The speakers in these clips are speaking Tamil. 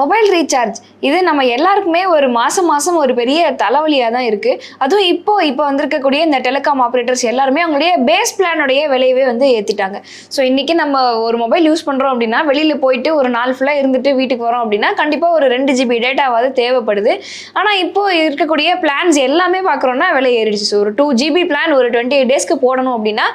மொபைல் ரீசார்ஜ் இது நம்ம எல்லாருக்குமே ஒரு மாதம் மாதம் ஒரு பெரிய தலைவலியாக தான் இருக்குது அதுவும் இப்போ இப்போ வந்திருக்கக்கூடிய இந்த டெலிகாம் ஆப்ரேட்டர்ஸ் எல்லாருமே அவங்களுடைய பேஸ் பிளானுடைய விலையவே வந்து ஏற்றிட்டாங்க ஸோ இன்றைக்கி நம்ம ஒரு மொபைல் யூஸ் பண்ணுறோம் அப்படின்னா வெளியில் போயிட்டு ஒரு நாள் ஃபுல்லாக இருந்துட்டு வீட்டுக்கு வரோம் அப்படின்னா கண்டிப்பாக ஒரு ரெண்டு ஜிபி டேட்டாவது தேவைப்படுது. ஆனால் இப்போ இருக்கக்கூடிய பிளான்ஸ் எல்லாமே பார்க்குறோன்னா விலை ஏறிடுச்சு. ஒரு டூ ஜிபி பிளான் ஒரு டுவெண்ட்டி எயிட் டேஸ்க்கு போடணும் அப்படின்னா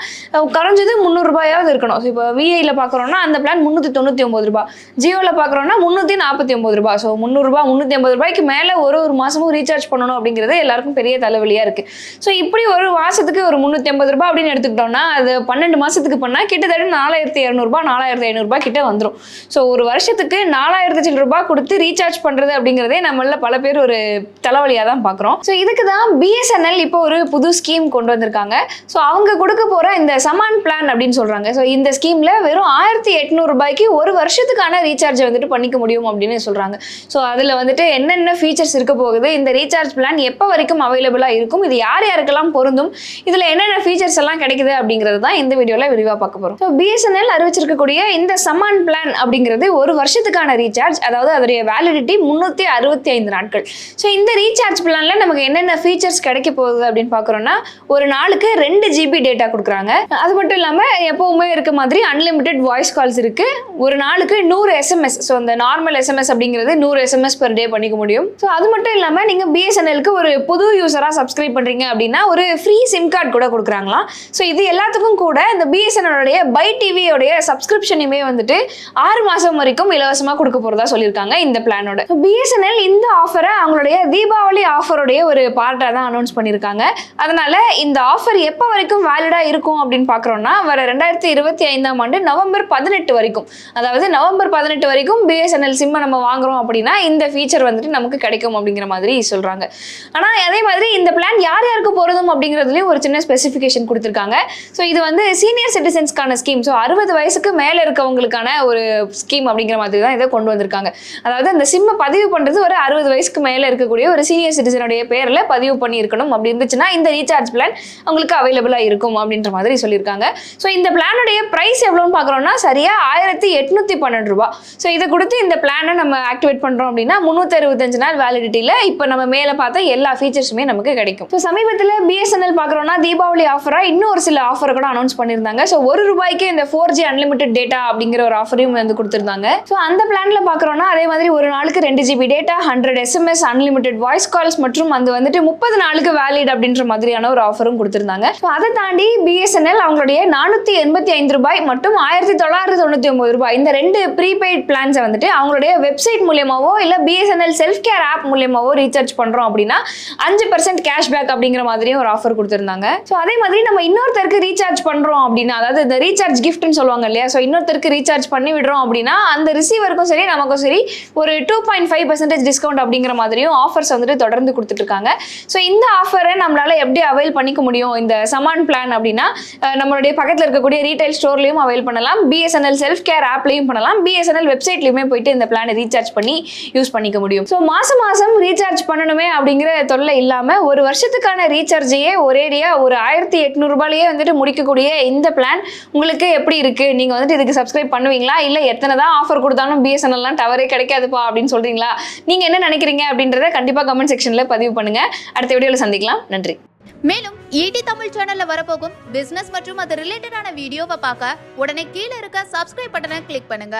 குறைஞ்சது முந்நூறுபாயாவது இருக்கணும். ஸோ இப்போ விஐயில் பார்க்குறோன்னா அந்த பிளான் முந்நூற்றி தொண்ணூற்றி ஒம்பது ரூபா ஜியோவில் பார்க்குறோன்னா முந்நூற்றி நாற்பத்தி ஒம்பது ரூபா. ஸோ முந்நூறுரூபா முந்நூற்றி ஐம்பது ரூபாய்க்கு மேலே ஒரு ஒரு மாதமும் ரீசார்ஜ் பண்ணணும் அப்படிங்கிறது எல்லாருக்கும் பெரிய தலைவலியாக இருக்குது ஸோ இப்படி ஒரு மாதத்துக்கு ஒரு முந்நூற்றி ஐம்பது ரூபாய் அப்படின்னு எடுத்துக்கிட்டோம்னா அது பன்னெண்டு மாதத்துக்கு பண்ணால் கிட்டத்தட்ட நாலாயிரத்தி இரநூறுபா நாலாயிரத்தி ஐநூறுரூபா கிட்ட வந்துடும் ஸோ ஒரு வருஷத்துக்கு நாலாயிரத்தி சில்லு கொடுத்து ரீசார்ஜ் பண்ணுறது அப்படிங்கிறதே நம்மள பல பேர் ஒரு தலைவலியாக தான் பார்க்குறோம் ஸோ இதுக்கு தான் பிஎஸ்என்எல் இப்போ ஒரு புது ஸ்கீம் கொண்டு வந்திருக்காங்க. ஸோ அவங்க கொடுக்க போகிற இந்த சமான் பிளான் அப்படின்னு சொல்கிறாங்க ஸோ இந்த ஸ்கீமில் வெறும் ஆயிரத்தி எட்நூறுபாய்க்கு ஒரு வருஷத்துக்கான ரீசார்ஜை வந்துட்டு பண்ணிக்க முடியும் அப்படின்னு சொல்கிறாங்க ஸோ அதில் வந்துட்டு என்னென்ன ஃபீச்சர்ஸ் இருக்க போகுது இந்த ரீசார்ஜ் பிளான் எப்போ வரைக்கும் அவைலபிளாக இருக்கும் இது யார் யாருக்கெல்லாம் பொருந்தும் இதில் என்னென்ன ஃபீச்சர்ஸ் எல்லாம் கிடைக்குது அப்படிங்கிறது தான் இந்த வீடியோவில் விரிவாக பார்க்க போகிறோம் ஸோ பிஎஸ்என்எல் அறிவிச்சிருக்கக்கூடிய இந்த சமான் பிளான் அப்படிங்கிறது ஒரு வருஷத்துக்கான ரீசார்ஜ் அதாவது அதோடைய வேலிடிட்டி முந்நூற்றி அறுபத்தி ஐந்து நாட்கள். ஸோ இந்த ரீசார்ஜ் பிளானில் நமக்கு என்னென்ன ஃபீச்சர்ஸ் கிடைக்க போகுது அப்படின்னு பார்க்குறோன்னா ஒரு நாளுக்கு ரெண்டு ஜிபி டேட்டா கொடுக்குறாங்க. அது மட்டும் இல்லாமல் எப்போவுமே இருக்க மாதிரி அன்லிமிட்டெட் வாய்ஸ் கால்ஸ் இருக்குது ஒரு நாளுக்கு நூறு எஸ்எம்எஸ் ஸோ அந்த நார்மல் எஸ்எம்எஸ் அப்படிங்கிறது நூறு எஸ்எம்எஸ் பெர் டே பண்ணிக்க முடியும். ஸோ அது மட்டும் இல்லாமல் நீங்கள் பிஎஸ்என்எலுக்கு ஒரு புது யூஸராக சப்ஸ்கிரைப் பண்ணுறீங்க அப்படின்னா ஒரு ஃப்ரீ சிம் கார்டு கூட கொடுக்குறாங்களாம் ஸோ இது எல்லாத்துக்கும் கூட இந்த பிஎஸ்என்எலுடைய பை டிவியோடைய சப்ஸ்கிரிப்ஷனையுமே வந்துட்டு ஆறு மாதம் வரைக்கும் இலவசமாக கொடுக்க போகிறதா சொல்லியிருக்காங்க இந்த பிளானோட பிஎஸ்என்எல் இந்த ஆஃபரை அவங்களுடைய தீபாவளி ஆஃபருடைய ஒரு பார்ட்டாக தான் அனௌன்ஸ் பண்ணியிருக்காங்க. அதனால இந்த ஆஃபர் எப்போ வரைக்கும் வேலிடாக இருக்கும் அப்படின்னு பார்க்குறோம்னா வர ரெண்டாயிரத்தி இருபத்தி ஐந்தாம் ஆண்டு நவம்பர் பதினெட்டு வரைக்கும். அதாவது நவம்பர் பதினெட்டு வரைக்கும் பிஎஸ்என்எல் சிம்மை நம்ம நம்ம வாங்குறோம் அப்படின்னா இந்த ஃபீச்சர் வந்துட்டு நமக்கு கிடைக்கும் அப்படிங்கிற மாதிரி சொல்கிறாங்க ஆனால் அதே மாதிரி இந்த பிளான் யார் யாருக்கு போகிறதும் அப்படிங்கிறதுலையும் ஒரு சின்ன ஸ்பெசிஃபிகேஷன் கொடுத்துருக்காங்க. ஸோ இது வந்து சீனியர் சிட்டிசன்ஸ்க்கான ஸ்கீம் ஸோ அறுபது வயசுக்கு மேலே இருக்கவங்களுக்கான ஒரு ஸ்கீம் அப்படிங்கிற மாதிரி தான் இதை கொண்டு வந்திருக்காங்க. அதாவது அந்த சிம்மை பதிவு பண்ணுறது ஒரு அறுபது வயசுக்கு மேலே இருக்கக்கூடிய ஒரு சீனியர் சிட்டிசனுடைய பேரில் பதிவு பண்ணியிருக்கணும் அப்படி இருந்துச்சுன்னா இந்த ரீசார்ஜ் பிளான் உங்களுக்கு அவைலபிளாக இருக்கும் அப்படின்ற மாதிரி சொல்லியிருக்காங்க. ஸோ இந்த பிளானுடைய ப்ரைஸ் எவ்வளோன்னு பார்க்குறோம்னா சரியாக ஆயிரத்தி எட்நூற்றி பன்னெண்டு ரூபா ஸோ இதை கொடுத்து இந்த பிளானை நம்ம ஆக்டிவேட் பண்ணுறோம் அப்படின்னா முந்நூற்றி அறுபத்தஞ்சு நாள் வேலிடிட்டியில் இப்போ நம்ம மேலே பார்த்தா எல்லா ஃபீச்சர்ஸுமே நமக்கு கிடைக்கும். ஸோ சமீபத்தில் பிஎஸ்என்எல் பார்க்குறோம்னா தீபாவளி ஆஃபராக இன்னும் ஒரு சில ஆஃபர் கூட அனௌன்ஸ் பண்ணியிருந்தாங்க. ஸோ ஒரு ரூபாய்க்கு இந்த ஃபோர் ஜி அன்லிமிட்டட் டேட்டா அப்படிங்கிற ஒரு ஆஃபரையும் வந்து கொடுத்துருந்தாங்க. ஸோ அந்த பிளானில் பார்க்குறோம்னா அதே மாதிரி ஒரு நாளுக்கு ரெண்டு GB data hundred SMS unlimited voice calls மற்றும் அது வந்துட்டு முப்பது நாளுக்கு வேலிட் அப்படின்ற மாதிரியான ஒரு ஆஃபரும் கொடுத்துருந்தாங்க. ஸோ அதை தாண்டி பிஎஸ்என்எல் அவங்களுடைய நானூற்றி எண்பத்தி ஐந்து ரூபாய் மற்றும் ஆயிரத்தி தொள்ளாயிரத்தி தொண்ணூற்றி ஒம்பது ரூபாய் இந்த ரெண்டு ப்ரீபெய்ட் பிளான்ஸை வந்துட்டு அவங்களுடைய வெப்சைட் மூலியமாவோ இல்லை பிஎஸ்என்எல் செல்ஃப் கேர் ஆப் மூலியமாவோ ரீசார்ஜ் பண்ணுறோம் அப்படின்னா அஞ்சு பர்சன்ட் கேஷ்பேக் அப்படிங்கிற மாதிரியும் ஒரு ஆஃபர் கொடுத்துருந்தாங்க. ஸோ அதே மாதிரி நம்ம இன்னொருத்தருக்கு ரீசார்ஜ் பண்ணுறோம் அப்படின்னா அதாவது இந்த ரீசார்ஜ் கிஃப்ட்னு சொல்லுவாங்க இல்லையா? ஸோ இன்னொருத்தருக்கு ரீசார்ஜ் பண்ணி விடுறோம் அப்படின்னா அந்த ரிசீவருக்கும் சரி நமக்கும் சரி ஒரு two point five percentage discount அப்படிங்கிற மாதிரியும் ஆஃபர்ஸ் வந்துட்டு தொடர்ந்து கொடுத்துட்டு இருக்காங்க ஸோ இந்த ஆஃபரை நம்மளால எப்படி அவைல் பண்ணிக்க முடியும்? இந்த சமான் பிளான் அப்படின்னா நம்மளுடைய பக்கத்தில் இருக்கக்கூடிய ரீட்டைல் ஸ்டோர்லையும் அவைல் பண்ணலாம். பிஎஸ்என்எல் செல்ஃப் கேர் ஆப்லையும் பண்ணலாம். பிஎஸ்என்எல் வெப்சைட்லையுமே போயிட்டு இந்த பிளான் ரீசார்ஜ் பண்ணி யூஸ் பண்ணிக்க முடியும். ஸோ மாதம் மாதம் ரீசார்ஜ் பண்ணணுமே அப்படிங்கிற தொல்லை இல்லாமல் ஒரு வருஷத்துக்கான ரீசார்ஜையே ஒரேடியாக ஒரு ஆயிரத்தி எட்நூறுபாலேயே வந்துட்டு முடிக்கக்கூடிய இந்த பிளான் உங்களுக்கு எப்படி இருக்கு? நீங்கள் வந்துட்டு இதுக்கு சப்ஸ்கிரைப் பண்ணுவீங்களா? இல்லை எத்தனை தான் ஆஃபர் கொடுத்தாலும் பிஎஸ்என்எல்லாம் டவரே கிடைக்காதுப்பா அப்படின்னு சொல்கிறீங்களா நீங்கள் என்ன நினைக்கிறீங்க அப்படின்றத கண்டிப்பாக கமெண்ட் செக்ஷனில் பதிவு பண்ணுங்கள் அடுத்த வீடியோவில் சந்திக்கலாம். நன்றி. மேலும் ஈடி தமிழ் சேனல்ல வரப்போகும் பிசினஸ் மற்றும் அது ரிலேட்டடான வீடியோவை பார்க்க உடனே கீழே இருக்க சப்ஸ்கிரைப் பட்டனை கிளிக் பண்ணுங்க.